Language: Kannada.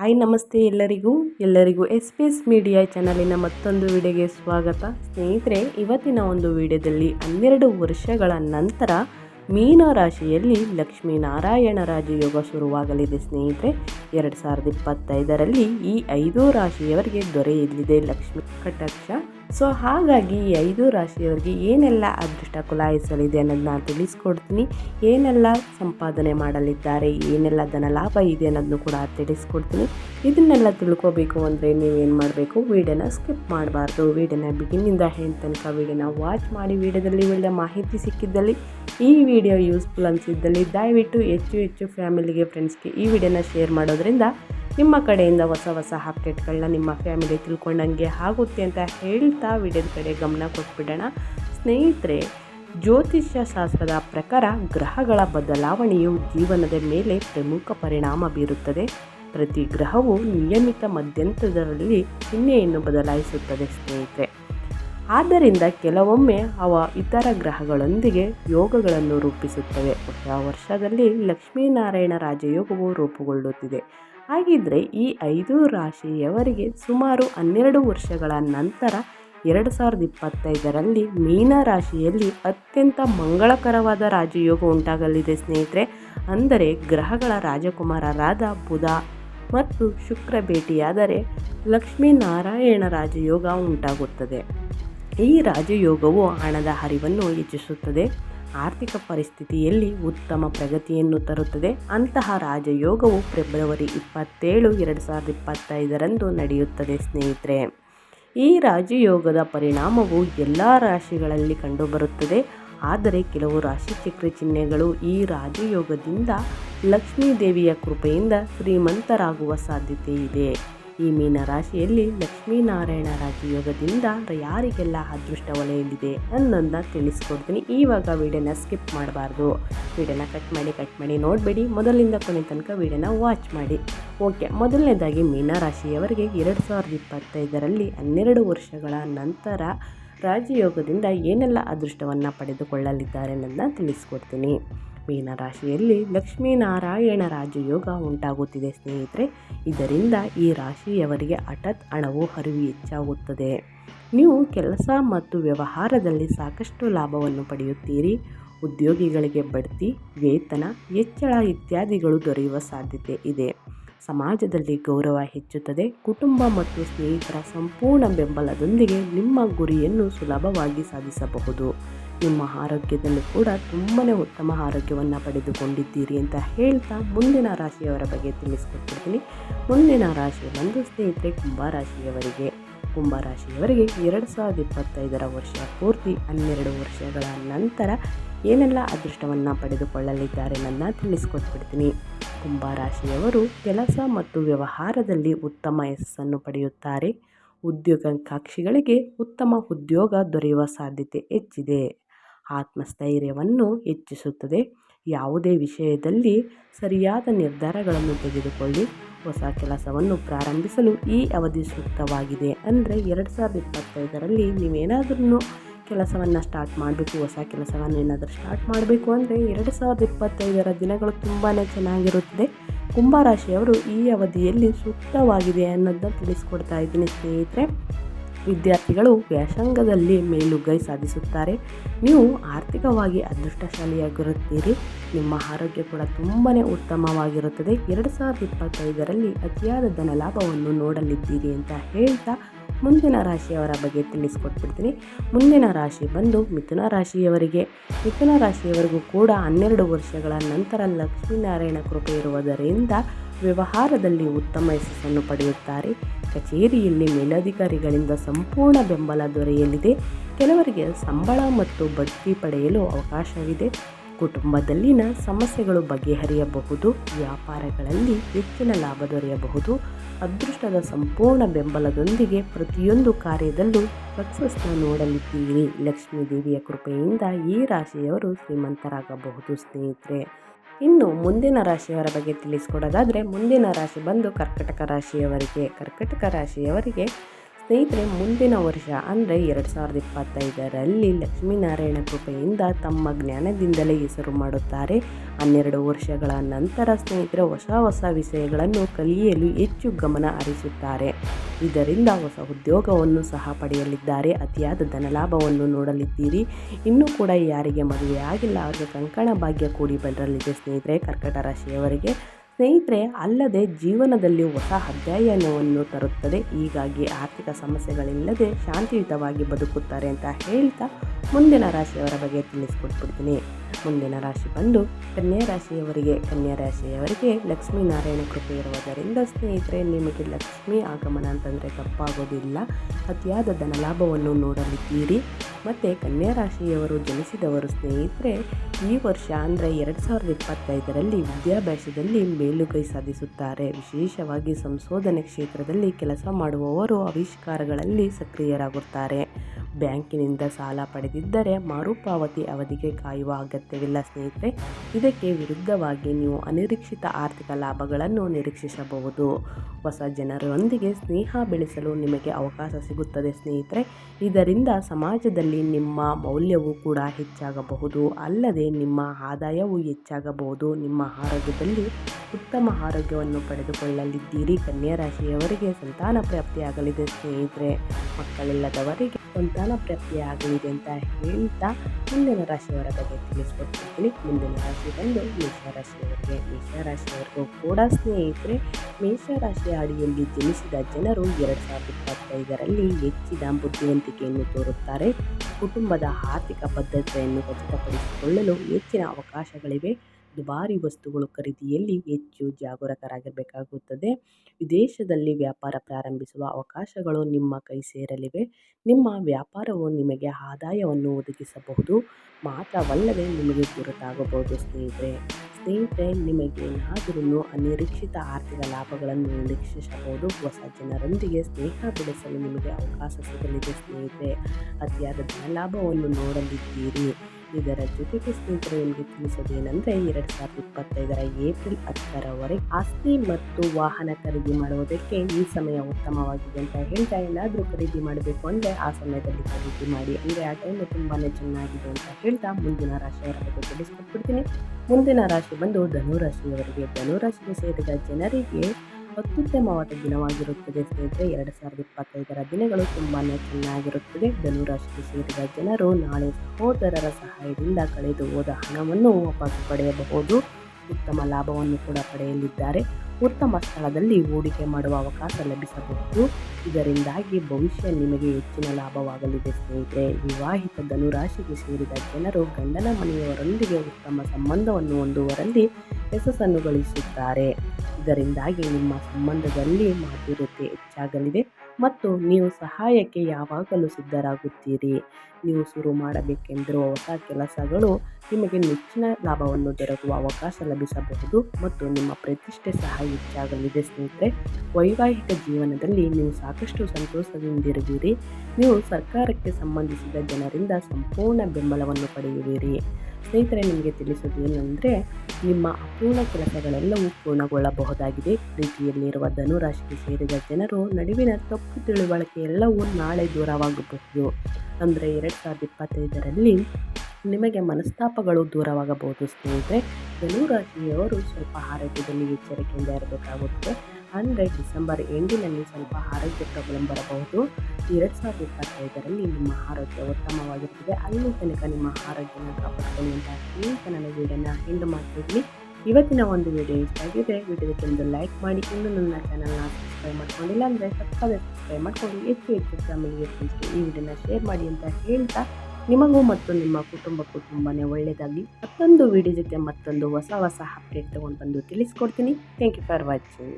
ಹಾಯ್ ನಮಸ್ತೆ ಎಲ್ಲರಿಗೂ ಎಲ್ಲರಿಗೂ ಎಸ್ ಪಿ ಎಸ್ ಮೀಡಿಯಾ ಚಾನಲಿನ ಮತ್ತೊಂದು ವಿಡಿಯೋಗೆ ಸ್ವಾಗತ. ಸ್ನೇಹಿತರೆ, ಇವತ್ತಿನ ಒಂದು ವಿಡಿಯೋದಲ್ಲಿ ಹನ್ನೆರಡು ವರ್ಷಗಳ ನಂತರ ಮೀನ ರಾಶಿಯಲ್ಲಿ ಲಕ್ಷ್ಮೀನಾರಾಯಣ ರಾಜಯೋಗ ಶುರುವಾಗಲಿದೆ. ಸ್ನೇಹಿತರೆ, ಎರಡು ಸಾವಿರದ ಇಪ್ಪತ್ತೈದರಲ್ಲಿ ಈ ಐದು ರಾಶಿಯವರಿಗೆ ದೊರೆಯಲಿದೆ ಲಕ್ಷ್ಮಿ ಕಟಾಕ್ಷ. ಸೊ ಹಾಗಾಗಿ ಐದು ರಾಶಿಯವರಿಗೆ ಏನೆಲ್ಲ ಅದೃಷ್ಟ ಕುಲಾಯಿಸಲಿದೆ ಅನ್ನೋದು ನಾನು ತಿಳಿಸ್ಕೊಡ್ತೀನಿ. ಏನೆಲ್ಲ ಸಂಪಾದನೆ ಮಾಡಲಿದ್ದಾರೆ, ಏನೆಲ್ಲ ಧನ ಲಾಭ ಇದೆ ಅನ್ನೋದನ್ನು ಕೂಡ ತಿಳಿಸ್ಕೊಡ್ತೀನಿ. ಇದನ್ನೆಲ್ಲ ತಿಳ್ಕೊಬೇಕು ಅಂದರೆ ನೀವೇನು ಮಾಡಬೇಕು, ವೀಡಿಯೋನ ಸ್ಕಿಪ್ ಮಾಡಬಾರ್ದು. ವೀಡಿಯೋನ ಬಿಗಿನಿಂದ ಹೆಣ್ಣು ತನಕ ವೀಡಿಯೋನ ವಾಚ್ ಮಾಡಿ, ವೀಡಿಯೋದಲ್ಲಿ ಒಳ್ಳೆಯ ಮಾಹಿತಿ ಸಿಕ್ಕಿದ್ದಲ್ಲಿ, ಈ ವಿಡಿಯೋ ಯೂಸ್ಫುಲ್ ಅನಿಸಿದ್ದಲ್ಲಿ ದಯವಿಟ್ಟು ಹೆಚ್ಚು ಹೆಚ್ಚು ಫ್ಯಾಮಿಲಿಗೆ ಫ್ರೆಂಡ್ಸ್ಗೆ ಈ ವಿಡಿಯೋನ ಶೇರ್ ಮಾಡೋದ್ರಿಂದ ನಿಮ್ಮ ಕಡೆಯಿಂದ ಹೊಸ ಹೊಸ ಅಪ್ಡೇಟ್ಗಳನ್ನ ನಿಮ್ಮ ಫ್ಯಾಮಿಲಿ ತಿಳ್ಕೊಂಡಂಗೆ ಆಗುತ್ತೆ ಅಂತ ಹೇಳ್ತಾ ವಿಡಿಯೋದ ಕಡೆ ಗಮನ ಕೊಟ್ಬಿಡೋಣ. ಸ್ನೇಹಿತರೆ, ಜ್ಯೋತಿಷ್ಯ ಶಾಸ್ತ್ರದ ಪ್ರಕಾರ ಗ್ರಹಗಳ ಬದಲಾವಣೆಯು ಜೀವನದ ಮೇಲೆ ಪ್ರಮುಖ ಪರಿಣಾಮ ಬೀರುತ್ತದೆ. ಪ್ರತಿ ಗ್ರಹವು ನಿಯಮಿತ ಮಧ್ಯಂತರದಲ್ಲಿ ಚಿಹ್ನೆಯನ್ನು ಬದಲಾಯಿಸುತ್ತದೆ ಸ್ನೇಹಿತರೆ. ಆದ್ದರಿಂದ ಕೆಲವೊಮ್ಮೆ ಅವ ಇತರ ಗ್ರಹಗಳೊಂದಿಗೆ ಯೋಗಗಳನ್ನು ರೂಪಿಸುತ್ತವೆ. ಹೊಸ ವರ್ಷದಲ್ಲಿ ಲಕ್ಷ್ಮೀನಾರಾಯಣ ರಾಜಯೋಗವು ರೂಪುಗೊಳ್ಳುತ್ತಿದೆ. ಹಾಗಿದ್ರೆ ಈ ಐದು ರಾಶಿಯವರಿಗೆ ಸುಮಾರು ಹನ್ನೆರಡು ವರ್ಷಗಳ ನಂತರ ಎರಡು ಸಾವಿರದ ಇಪ್ಪತ್ತೈದರಲ್ಲಿ ಮೀನ ರಾಶಿಯಲ್ಲಿ ಅತ್ಯಂತ ಮಂಗಳಕರವಾದ ರಾಜಯೋಗ ಉಂಟಾಗಲಿದೆ ಸ್ನೇಹಿತರೆ. ಅಂದರೆ ಗ್ರಹಗಳ ರಾಜಕುಮಾರರಾದ ಬುಧ ಮತ್ತು ಶುಕ್ರ ಭೇಟಿಯಾದರೆ ಲಕ್ಷ್ಮೀನಾರಾಯಣ ರಾಜಯೋಗ ಉಂಟಾಗುತ್ತದೆ. ಈ ರಾಜಯೋಗವು ಹಣದ ಹರಿವನ್ನು ಹೆಚ್ಚಿಸುತ್ತದೆ. ಆರ್ಥಿಕ ಪರಿಸ್ಥಿತಿಯಲ್ಲಿ ಉತ್ತಮ ಪ್ರಗತಿಯನ್ನು ತರುತ್ತದೆ. ಅಂತಹ ರಾಜಯೋಗವು ಫೆಬ್ರವರಿ ಇಪ್ಪತ್ತೇಳು, ಎರಡು ಸಾವಿರದ ಇಪ್ಪತ್ತೈದರಂದು ನಡೆಯುತ್ತದೆ ಸ್ನೇಹಿತರೆ. ಈ ರಾಜಯೋಗದ ಪರಿಣಾಮವು ಎಲ್ಲ ರಾಶಿಗಳಲ್ಲಿ ಕಂಡುಬರುತ್ತದೆ. ಆದರೆ ಕೆಲವು ರಾಶಿ ಚಕ್ರ ಚಿಹ್ನೆಗಳು ಈ ರಾಜಯೋಗದಿಂದ ಲಕ್ಷ್ಮೀ ದೇವಿಯ ಕೃಪೆಯಿಂದ ಶ್ರೀಮಂತರಾಗುವ ಸಾಧ್ಯತೆ ಇದೆ ಈ ಮೀನ ರಾಶಿಯಲ್ಲಿ ಲಕ್ಷ್ಮೀನಾರಾಯಣ ರಾಜಯೋಗದಿಂದ ಯಾರಿಗೆಲ್ಲ ಅದೃಷ್ಟ ಒಲೆಯಲ್ಲಿದೆ ಅನ್ನೋದನ್ನ ತಿಳಿಸ್ಕೊಡ್ತೀನಿ. ಈವಾಗ ವಿಡಿಯೋನ ಸ್ಕಿಪ್ ಮಾಡಬಾರ್ದು. ವಿಡಿಯೋನ ಕಟ್ ಮಾಡಿ ಕಟ್ ಮಾಡಿ ನೋಡಬೇಡಿ. ಮೊದಲಿಂದ ಕೊನೆ ತನಕ ವಿಡಿಯೋನ ವಾಚ್ ಮಾಡಿ. ಓಕೆ, ಮೊದಲನೇದಾಗಿ ಮೀನ ರಾಶಿಯವರಿಗೆ ಎರಡು ಸಾವಿರದ ಇಪ್ಪತ್ತೈದರಲ್ಲಿ ಹನ್ನೆರಡು ವರ್ಷಗಳ ನಂತರ ರಾಜಯೋಗದಿಂದ ಏನೆಲ್ಲ ಅದೃಷ್ಟವನ್ನು ಪಡೆದುಕೊಳ್ಳಲಿದ್ದಾರೆ ಅನ್ನೋದನ್ನ ತಿಳಿಸ್ಕೊಡ್ತೀನಿ. ಮೀನರಾಶಿಯಲ್ಲಿ ಲಕ್ಷ್ಮೀನಾರಾಯಣ ರಾಜಯೋಗ ಉಂಟಾಗುತ್ತಿದೆ ಸ್ನೇಹಿತರೆ. ಇದರಿಂದ ಈ ರಾಶಿಯವರಿಗೆ ಹಠತ್ ಹಣವು ಹರಿವು ಹೆಚ್ಚಾಗುತ್ತದೆ. ನೀವು ಕೆಲಸ ಮತ್ತು ವ್ಯವಹಾರದಲ್ಲಿ ಸಾಕಷ್ಟು ಲಾಭವನ್ನು ಪಡೆಯುತ್ತೀರಿ. ಉದ್ಯೋಗಿಗಳಿಗೆ ಬಡ್ತಿ, ವೇತನ, ಹೆಚ್ಚಳ ಇತ್ಯಾದಿಗಳು ದೊರೆಯುವ ಸಾಧ್ಯತೆ ಇದೆ. ಸಮಾಜದಲ್ಲಿ ಗೌರವ ಹೆಚ್ಚುತ್ತದೆ. ಕುಟುಂಬ ಮತ್ತು ಸ್ನೇಹಿತರ ಸಂಪೂರ್ಣ ಬೆಂಬಲದೊಂದಿಗೆ ನಿಮ್ಮ ಗುರಿಯನ್ನು ಸುಲಭವಾಗಿ ಸಾಧಿಸಬಹುದು. ನಿಮ್ಮ ಆರೋಗ್ಯದಲ್ಲೂ ಕೂಡ ತುಂಬಾ ಉತ್ತಮ ಆರೋಗ್ಯವನ್ನು ಪಡೆದುಕೊಂಡಿದ್ದೀರಿ ಅಂತ ಹೇಳ್ತಾ ಮುಂದಿನ ರಾಶಿಯವರ ಬಗ್ಗೆ ತಿಳಿಸ್ಕೊಡ್ತಿರ್ತೀನಿ ಮುಂದಿನ ರಾಶಿ ಬಂದು ಸ್ನೇಹಿತರೆ ಕುಂಭರಾಶಿಯವರಿಗೆ ಕುಂಭರಾಶಿಯವರಿಗೆ ಎರಡು ಸಾವಿರದ ಇಪ್ಪತ್ತೈದರ ವರ್ಷ ಪೂರ್ತಿ ಹನ್ನೆರಡು ವರ್ಷಗಳ ನಂತರ ಏನೆಲ್ಲ ಅದೃಷ್ಟವನ್ನು ಪಡೆದುಕೊಳ್ಳಲಿದ್ದಾರೆ ನನ್ನ ತಿಳಿಸ್ಕೊಟ್ಬಿಡ್ತೀನಿ. ಕುಂಭರಾಶಿಯವರು ಕೆಲಸ ಮತ್ತು ವ್ಯವಹಾರದಲ್ಲಿ ಉತ್ತಮ ಯಶಸ್ಸನ್ನು ಪಡೆಯುತ್ತಾರೆ. ಉದ್ಯೋಗಾಕಾಂಕ್ಷಿಗಳಿಗೆ ಉತ್ತಮ ಉದ್ಯೋಗ ದೊರೆಯುವ ಸಾಧ್ಯತೆ ಹೆಚ್ಚಿದೆ. ಆತ್ಮಸ್ಥೈರ್ಯವನ್ನು ಹೆಚ್ಚಿಸುತ್ತದೆ. ಯಾವುದೇ ವಿಷಯದಲ್ಲಿ ಸರಿಯಾದ ನಿರ್ಧಾರಗಳನ್ನು ತೆಗೆದುಕೊಳ್ಳಿ. ಹೊಸ ಕೆಲಸವನ್ನು ಪ್ರಾರಂಭಿಸಲು ಈ ಅವಧಿ ಸೂಕ್ತವಾಗಿದೆ ಅಂದರೆ ಎರಡು ಸಾವಿರದ ಇಪ್ಪತ್ತೈದರಲ್ಲಿ ನೀವೇನಾದ್ರೂ ಕೆಲಸವನ್ನು ಸ್ಟಾರ್ಟ್ ಮಾಡಬೇಕು, ಹೊಸ ಕೆಲಸವನ್ನು ಏನಾದರೂ ಸ್ಟಾರ್ಟ್ ಮಾಡಬೇಕು ಅಂದರೆ ಎರಡು ಸಾವಿರದ ಇಪ್ಪತ್ತೈದರ ದಿನಗಳು ತುಂಬಾ ಚೆನ್ನಾಗಿರುತ್ತದೆ. ಕುಂಭರಾಶಿಯವರು ಈ ಅವಧಿಯಲ್ಲಿ ಸೂಕ್ತವಾಗಿದೆ ಅನ್ನೋದನ್ನ ತಿಳಿಸ್ಕೊಡ್ತಾ ಇದ್ದೀನಿ ಸ್ನೇಹಿತರೆ. ವಿದ್ಯಾರ್ಥಿಗಳು ವ್ಯಾಸಂಗದಲ್ಲಿ ಮೇಲುಗೈ ಸಾಧಿಸುತ್ತಾರೆ. ನೀವು ಆರ್ಥಿಕವಾಗಿ ಅದೃಷ್ಟಶಾಲಿಯಾಗಿರುತ್ತೀರಿ. ನಿಮ್ಮ ಆರೋಗ್ಯ ಕೂಡ ತುಂಬಾ ಉತ್ತಮವಾಗಿರುತ್ತದೆ. ಎರಡು ಸಾವಿರದ ಇಪ್ಪತ್ತೈದರಲ್ಲಿ ಅತಿಯಾದ ಧನ ಲಾಭವನ್ನು ನೋಡಲಿದ್ದೀರಿ ಅಂತ ಹೇಳ್ತಾ ಮುಂದಿನ ರಾಶಿಯವರ ಬಗ್ಗೆ ತಿಳಿಸ್ಕೊಟ್ಬಿಡ್ತೀನಿ. ಮುಂದಿನ ರಾಶಿ ಬಂದು ಮಿಥುನ ರಾಶಿಯವರಿಗೆ. ಮಿಥುನ ರಾಶಿಯವರಿಗೂ ಕೂಡ ಹನ್ನೆರಡು ವರ್ಷಗಳ ನಂತರ ಲಕ್ಷ್ಮೀನಾರಾಯಣ ಕೃಪೆ ಇರುವುದರಿಂದ ವ್ಯವಹಾರದಲ್ಲಿ ಉತ್ತಮ ಯಶಸ್ಸನ್ನು ಪಡೆಯುತ್ತಾರೆ. ಕಚೇರಿಯಲ್ಲಿ ಮೇಲಧಿಕಾರಿಗಳಿಂದ ಸಂಪೂರ್ಣ ಬೆಂಬಲ ದೊರೆಯಲಿದೆ. ಕೆಲವರಿಗೆ ಸಂಬಳ ಮತ್ತು ಬಡ್ತಿ ಪಡೆಯಲು ಅವಕಾಶವಿದೆ. ಕುಟುಂಬದಲ್ಲಿನ ಸಮಸ್ಯೆಗಳು ಬಗೆಹರಿಯಬಹುದು. ವ್ಯಾಪಾರಗಳಲ್ಲಿ ಹೆಚ್ಚಿನ ಲಾಭ ದೊರೆಯಬಹುದು. ಅದೃಷ್ಟದ ಸಂಪೂರ್ಣ ಬೆಂಬಲದೊಂದಿಗೆ ಪ್ರತಿಯೊಂದು ಕಾರ್ಯದಲ್ಲೂ ಸಕ್ಸಸ್ನ ನೋಡಲಿದ್ದೀರಿ. ಲಕ್ಷ್ಮೀ ದೇವಿಯ ಕೃಪೆಯಿಂದ ಈ ರಾಶಿಯವರು ಶ್ರೀಮಂತರಾಗಬಹುದು ಸ್ನೇಹಿತರೆ. ಇನ್ನು ಮುಂದಿನ ರಾಶಿಯವರ ಬಗ್ಗೆ ತಿಳಿಸ್ಕೊಡೋದಾದರೆ, ಮುಂದಿನ ರಾಶಿ ಬಂದು ಕರ್ಕಟಕ ರಾಶಿಯವರಿಗೆ. ಕರ್ಕಟಕ ರಾಶಿಯವರಿಗೆ ಸ್ನೇಹಿತರೆ, ಮುಂದಿನ ವರ್ಷ ಅಂದರೆ ಎರಡು ಸಾವಿರದ ಇಪ್ಪತ್ತೈದರಲ್ಲಿ ಲಕ್ಷ್ಮೀನಾರಾಯಣ ಕೃಪೆಯಿಂದ ತಮ್ಮ ಜ್ಞಾನದಿಂದಲೇ ಹೆಸರು ಮಾಡುತ್ತಾರೆ. ಹನ್ನೆರಡು ವರ್ಷಗಳ ನಂತರ ಸ್ನೇಹಿತರೆ, ಹೊಸ ಹೊಸ ವಿಷಯಗಳನ್ನು ಕಲಿಯಲು ಹೆಚ್ಚು ಗಮನ ಹರಿಸುತ್ತಾರೆ. ಇದರಿಂದ ಹೊಸ ಉದ್ಯೋಗವನ್ನು ಸಹ ಪಡೆಯಲಿದ್ದಾರೆ. ಅತಿಯಾದ ಧನಲಾಭವನ್ನು ನೋಡಲಿದ್ದೀರಿ. ಇನ್ನೂ ಕೂಡ ಯಾರಿಗೆ ಮದುವೆ ಆಗಿಲ್ಲ. ಅವರಿಗೆ ಕಂಕಣ ಭಾಗ್ಯ ಕೂಡಿ ಬರಲಿದೆ ಸ್ನೇಹಿತರೆ. ಕರ್ಕಟ ರಾಶಿಯವರಿಗೆ ಸ್ನೇಹಿತರೆ, ಅಲ್ಲದೆ ಜೀವನದಲ್ಲಿ ಹೊಸ ಅಧ್ಯಯನವನ್ನು ತರುತ್ತದೆ. ಹೀಗಾಗಿ ಆರ್ಥಿಕ ಸಮಸ್ಯೆಗಳಿಲ್ಲದೆ ಶಾಂತಿಯುತವಾಗಿ ಬದುಕುತ್ತಾರೆ ಅಂತ ಹೇಳ್ತಾ ಮುಂದಿನ ರಾಶಿಯವರ ಬಗ್ಗೆ ತಿಳಿಸ್ಕೊಟ್ಬಿಡ್ತೀನಿ. ಮುಂದಿನ ರಾಶಿ ಬಂದು ಕನ್ಯಾ ರಾಶಿಯವರಿಗೆ ಕನ್ಯಾ ರಾಶಿಯವರಿಗೆ ಲಕ್ಷ್ಮೀನಾರಾಯಣ ಕೃಪೆ ಇರುವುದರಿಂದ ಸ್ನೇಹಿತರೆ, ನಿಮಗೆ ಲಕ್ಷ್ಮೀ ಆಗಮನ ಅಂತಂದರೆ ತಪ್ಪಾಗೋದಿಲ್ಲ. ಅತಿಯಾದ ಧನಲಾಭವನ್ನು ನೋಡಲಿದ್ದೀರಿ. ಮತ್ತು ಕನ್ಯಾ ರಾಶಿಯವರು ಜನಿಸಿದವರು ಸ್ನೇಹಿತರೆ, ಈ ವರ್ಷ ಅಂದರೆ ಎರಡು ಸಾವಿರದ ಇಪ್ಪತ್ತೈದರಲ್ಲಿ ವಿದ್ಯಾಭ್ಯಾಸದಲ್ಲಿ ಮೇಲುಗೈ ಸಾಧಿಸುತ್ತಾರೆ. ವಿಶೇಷವಾಗಿ ಸಂಶೋಧನೆ ಕ್ಷೇತ್ರದಲ್ಲಿ ಕೆಲಸ ಮಾಡುವವರು ಆವಿಷ್ಕಾರಗಳಲ್ಲಿ ಸಕ್ರಿಯರಾಗುತ್ತಾರೆ. ಬ್ಯಾಂಕಿನಿಂದ ಸಾಲ ಪಡೆದಿದ್ದರೆ ಮರುಪಾವತಿ ಅವಧಿಗೆ ಕಾಯುವ ಅಗತ್ಯವಿಲ್ಲ ಸ್ನೇಹಿತರೆ. ಇದಕ್ಕೆ ವಿರುದ್ಧವಾಗಿ ನೀವು ಅನಿರೀಕ್ಷಿತ ಆರ್ಥಿಕ ಲಾಭಗಳನ್ನು ನಿರೀಕ್ಷಿಸಬಹುದು. ಹೊಸ ಜನರೊಂದಿಗೆ ಸ್ನೇಹ ಬೆಳೆಸಲು ನಿಮಗೆ ಅವಕಾಶ ಸಿಗುತ್ತದೆ ಸ್ನೇಹಿತರೆ. ಇದರಿಂದ ಸಮಾಜದಲ್ಲಿ ನಿಮ್ಮ ಮೌಲ್ಯವು ಕೂಡ ಹೆಚ್ಚಾಗಬಹುದು. ಅಲ್ಲದೆ ನಿಮ್ಮ ಆದಾಯವು ಹೆಚ್ಚಾಗಬಹುದು. ನಿಮ್ಮ ಆರೋಗ್ಯದಲ್ಲಿ ಉತ್ತಮ ಆರೋಗ್ಯವನ್ನು ಪಡೆದುಕೊಳ್ಳಲಿದ್ದೀರಿ. ಕನ್ಯಾ ರಾಶಿಯವರಿಗೆ ಸಂತಾನ ಪ್ರಾಪ್ತಿಯಾಗಲಿದೆ ಸ್ನೇಹಿತರೆ. ಮಕ್ಕಳಿಲ್ಲದವರಿಗೆ ಸಂತಾನ ಪ್ರಾಪ್ತಿಯಾಗಲಿದೆ ಅಂತ ಹೇಳ್ತಾ ಮುಂದಿನ ರಾಶಿಯವರ ಬಗ್ಗೆ ತಿಳಿಸ್ಕೊಡ್ತೀನಿ. ಮುಂದಿನ ರಾಶಿ ಬಂದು ಮೇಷರಾಶಿಯವರಿಗೆ, ಮೇಷರಾಶಿಯವರಿಗೂ ಕೂಡ ಸ್ನೇಹಿತರೆ, ಮೇಷರಾಶಿಯ ಅಡಿಯಲ್ಲಿ ಜನಿಸಿದ ಜನರು ಎರಡು ಸಾವಿರದ ಇಪ್ಪತ್ತೈದರಲ್ಲಿ ಹೆಚ್ಚಿನ ಬುದ್ಧಿವಂತಿಕೆಯನ್ನು ತೋರುತ್ತಾರೆ. ಕುಟುಂಬದ ಆರ್ಥಿಕ ಭದ್ರತೆಯನ್ನು ಖಚಿತಪಡಿಸಿಕೊಳ್ಳಲು ಹೆಚ್ಚಿನ ಅವಕಾಶಗಳಿವೆ. ದುಬಾರಿ ವಸ್ತುಗಳು ಖರೀದಿಯಲ್ಲಿ ಹೆಚ್ಚು ಜಾಗರೂಕರಾಗಿರಬೇಕಾಗುತ್ತದೆ. ವಿದೇಶದಲ್ಲಿ ವ್ಯಾಪಾರ ಪ್ರಾರಂಭಿಸುವ ಅವಕಾಶಗಳು ನಿಮ್ಮ ಕೈ ಸೇರಲಿವೆ. ನಿಮ್ಮ ವ್ಯಾಪಾರವು ನಿಮಗೆ ಆದಾಯವನ್ನು ಒದಗಿಸಬಹುದು. ಮಾತ್ರವಲ್ಲದೆ ನಿಮಗೆ ಗುರುತಾಗಬಹುದು ಸ್ನೇಹಿತರೆ. ಸ್ನೇಹಿತರೆ, ನಿಮಗೆ ಏನಾದರೂ ಅನಿರೀಕ್ಷಿತ ಆರ್ಥಿಕ ಲಾಭಗಳನ್ನು ನಿರೀಕ್ಷಿಸಬಹುದು. ಹೊಸ ಜನರೊಂದಿಗೆ ಸ್ನೇಹ ಬೆಳೆಸಲು ನಿಮಗೆ ಅವಕಾಶ ಸಿಗಲಿದೆ ಸ್ನೇಹಿತರೆ. ಅತಿಯಾದ ಲಾಭವನ್ನು ನೋಡಲಿದ್ದೀರಿ. ಇದರ ಜೊತೆಗೆ ಸ್ನೇಹಿತರು, ನಿಮಗೆ ತಿಳಿಸೋದೇನೆಂದರೆ ಎರಡು ಸಾವಿರದ ಇಪ್ಪತ್ತೈದರ ಏಪ್ರಿಲ್ ಹತ್ತರವರೆಗೆ ಆಸ್ತಿ ಮತ್ತು ವಾಹನ ಖರೀದಿ ಮಾಡುವುದಕ್ಕೆ ಈ ಸಮಯ ಉತ್ತಮವಾಗಿದೆ ಅಂತ ಹೇಳ್ತಾ ಏನಾದರೂ ಖರೀದಿ ಮಾಡಬೇಕು ಅಂದರೆ ಆ ಸಮಯದಲ್ಲಿ ಖರೀದಿ ಮಾಡಿ. ಅಂದರೆ ಆ ಟೈಮ್ ತುಂಬಾ ಚೆನ್ನಾಗಿದೆ ಅಂತ ಹೇಳ್ತಾ ಮುಂದಿನ ರಾಶಿಯವರ ಬಗ್ಗೆ ತಿಳಿಸ್ಕೊಟ್ಬಿಡ್ತೀನಿ. ಮುಂದಿನ ರಾಶಿ ಬಂದು ಧನುರಾಶಿಯವರಿಗೆ. ಧನುರಾಶಿಗೆ ಸೇರಿದ ಜನರಿಗೆ ಅತ್ಯುತ್ತಮವಾದ ದಿನವಾಗಿರುತ್ತದೆ ಸ್ನೇಹಿತರೆ. ಎರಡು ಸಾವಿರದ ಇಪ್ಪತ್ತೈದರ ದಿನಗಳು ತುಂಬಾ ಚೆನ್ನಾಗಿರುತ್ತದೆ. ಧನುರಾಶಿಗೆ ಸೇರಿದ ಜನರು ನಾಳೆ ಸಹೋದರರ ಸಹಾಯದಿಂದ ಕಳೆದು ಹೋದ ಹಣವನ್ನು ವಾಪಸ್ ಪಡೆಯಬಹುದು. ಉತ್ತಮ ಲಾಭವನ್ನು ಕೂಡ ಪಡೆಯಲಿದ್ದಾರೆ. ಉತ್ತಮ ಸ್ಥಳದಲ್ಲಿ ಹೂಡಿಕೆ ಮಾಡುವ ಅವಕಾಶ ಲಭಿಸಬಹುದು. ಇದರಿಂದಾಗಿ ಭವಿಷ್ಯ ನಿಮಗೆ ಹೆಚ್ಚಿನ ಲಾಭವಾಗಲಿದೆ ಸ್ನೇಹಿತರೆ. ವಿವಾಹಿತ ಧನುರಾಶಿಗೆ ಸೇರಿದ ಜನರು ಗಂಡನ ಮನೆಯವರೊಂದಿಗೆ ಉತ್ತಮ ಸಂಬಂಧವನ್ನು ಹೊಂದುವರಲ್ಲಿ ಯಶಸ್ಸನ್ನು ಗಳಿಸುತ್ತಾರೆ. ಇದರಿಂದಾಗಿ ನಿಮ್ಮ ಸಂಬಂಧದಲ್ಲಿ ಮಾಧುರ್ಯತೆ ಹೆಚ್ಚಾಗಲಿದೆ ಮತ್ತು ನೀವು ಸಹಾಯಕ್ಕೆ ಯಾವಾಗಲೂ ಸಿದ್ಧರಾಗುತ್ತೀರಿ. ನೀವು ಶುರು ಮಾಡಬೇಕೆಂದಿರುವ ಹೊಸ ಕೆಲಸಗಳು ನಿಮಗೆ ನೆಚ್ಚಿನ ಲಾಭವನ್ನು ದೊರಕುವ ಅವಕಾಶ ಲಭಿಸಬಹುದು ಮತ್ತು ನಿಮ್ಮ ಪ್ರತಿಷ್ಠೆ ಸಹ ಹೆಚ್ಚಾಗಲಿದೆ ಸ್ನೇಹಿತರೆ. ವೈವಾಹಿಕ ಜೀವನದಲ್ಲಿ ನೀವು ಸಾಕಷ್ಟು ಸಂತೋಷದಿಂದಿರುವಿರಿ. ನೀವು ಸರ್ಕಾರಕ್ಕೆ ಸಂಬಂಧಿಸಿದ ಜನರಿಂದ ಸಂಪೂರ್ಣ ಬೆಂಬಲವನ್ನು ಪಡೆಯುವಿರಿ. ಸ್ನೇಹಿತರೆ, ನಿಮಗೆ ತಿಳಿಸೋದೇನೆಂದರೆ, ನಿಮ್ಮ ಅಪೂರ್ಣ ಕೆಲಸಗಳೆಲ್ಲವೂ ಪೂರ್ಣಗೊಳ್ಳಬಹುದಾಗಿದೆ. ಪ್ರೀತಿಯಲ್ಲಿರುವ ಧನುರಾಶಿಗೆ ಸೇರಿದ ಜನರು ನಡುವಿನ ತಪ್ಪು ತಿಳುವಳಿಕೆ ಎಲ್ಲವೂ ನಾಳೆ ದೂರವಾಗಬಹುದು. ಅಂದರೆ ಎರಡು ಸಾವಿರದ ಇಪ್ಪತ್ತೈದರಲ್ಲಿ ನಿಮಗೆ ಮನಸ್ತಾಪಗಳು ದೂರವಾಗಬಹುದು. ಸ್ನೇಹಿತರೆ, ಧನುರಾಶಿಯವರು ಸ್ವಲ್ಪ ಆರೋಗ್ಯದಲ್ಲಿ ಎಚ್ಚರಿಕೆಯಿಂದ ಇರಬೇಕಾಗುತ್ತದೆ. ಅಂದರೆ ಡಿಸೆಂಬರ್ ಎಂಟಿನಲ್ಲಿ ಸ್ವಲ್ಪ ಆರೋಗ್ಯ ಪ್ರಾಬ್ಲಮ್ ಬರಬಹುದು. ಎರಡು ಸಾವಿರದ ಇಪ್ಪತ್ತೈದರಲ್ಲಿ ನಿಮ್ಮ ಆರೋಗ್ಯ ಉತ್ತಮವಾಗಿರ್ತದೆ ಅಲ್ಲಿ ತನಕ ನಿಮ್ಮ ಆರೋಗ್ಯನ ಕಾಪಾಡ್ಕೊಳ್ಳಿ ಅಂತ ಹೇಳ್ತಾ ನನ್ನ ವೀಡಿಯೋನ ಎಂಡ್ ಮಾಡ್ತಿದ್ದೀನಿ ಇವತ್ತಿನ ಒಂದು ವಿಡಿಯೋ ಇಷ್ಟ ಆಗಿದೆ ವಿಡಿಯೋಕ್ಕೆ ಒಂದು ಲೈಕ್ ಮಾಡಿ. ಇನ್ನು ನನ್ನ ಚಾನಲ್ನ ಸಬ್ಸ್ಕ್ರೈಬ್ ಮಾಡ್ಕೊಂಡಿಲ್ಲ ಅಂದರೆ ತಪ್ಪದೆ ಸಬ್ಸ್ಕ್ರೈಬ್ ಮಾಡ್ಕೊಂಡು ಹೆಚ್ಚು ಹೆಚ್ಚು ಫ್ಯಾಮಿಲಿಗೆ ಫ್ರೆಂಡ್ಸ್ಗೆ ಈ ವಿಡಿಯೋನ ಶೇರ್ ಮಾಡಿ ಅಂತ ಹೇಳ್ತಾ ನಿಮಗೂ ಮತ್ತು ನಿಮ್ಮ ಕುಟುಂಬಕ್ಕೂ ತುಂಬಾ ಒಳ್ಳೆಯದಾಗಿ ಮತ್ತೊಂದು ವಿಡಿಯೋ ಜೊತೆ ಮತ್ತೊಂದು ಹೊಸ ಹೊಸ ಅಪ್ಡೇಟ್ ತೊಗೊಂಡು ಬಂದು ತಿಳಿಸ್ಕೊಡ್ತೀನಿ. Thank you for watching